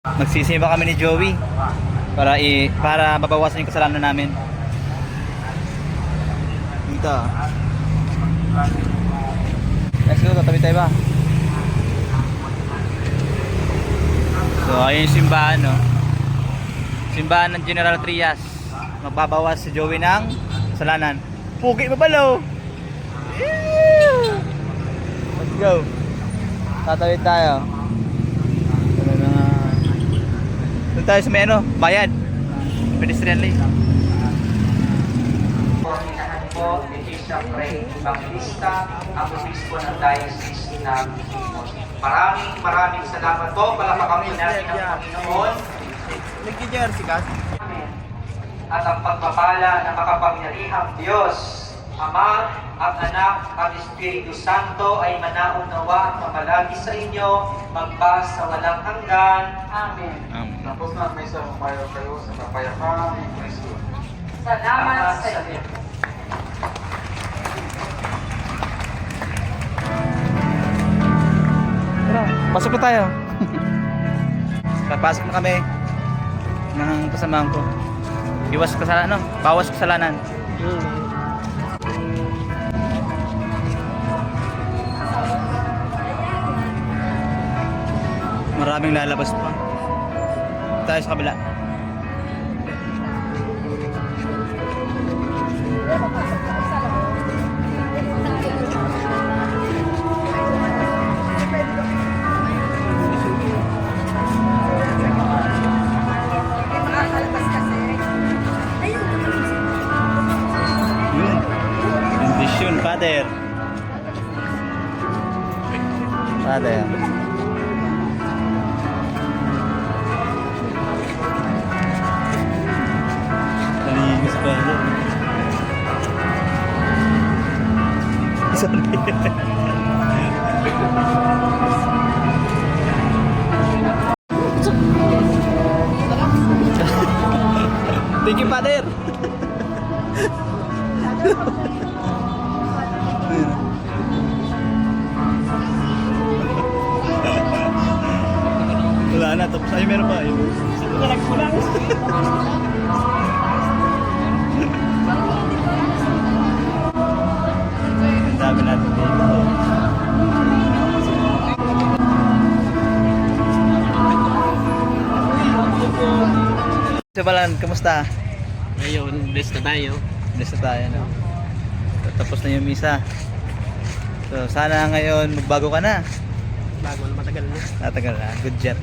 Magsisimba kami ni Joey para i para mabawasan yung kasalanan namin. Dito. Let's go, tatabi tayo ba? So, ayun yung simbahan, no? Simbahan ng General Trias. Magbabawas si Joey ng kasalanan. Pugi pa balo! Ew! Let's go. Tatawid tayo. Ano na Doon tayo sa may ano, bayad. Pedestrian lane. Po ni Bishop Ray Evangelista, ang obispo ng Diocese ng Limon. Maraming maraming salamat po. Palakpakan po natin ang Panginoon. Nagkinyar si. Amen. At ang pagpapala ng makapangyarihang Diyos, Ama at Anak at Espiritu Santo ay manaunnawa at mamalagi sa inyo, magpas sa walang hanggan. Amen. Um, Tapos na may isang umayaw kayo sa kapayapaan ni Kristo. Salamat sa Diyos. Tara, pasok na tayo. Papasok na kami ng kasamahan ko. Iwas kasalanan, no? Bawas kasalanan. Maraming lalabas pa. Tayo sa kabila. Yun. Bendisyon, Father. Father. Sorry. Thank you, Father. Wala na, tapos ay meron pa. Kulang-kulang. Sabalan, kamusta? Ngayon, blessed na tayo. Bless na tayo, no? Tapos na yung misa. So, sana ngayon magbago ka na. Bago na matagal na. Tatagal na. Good job.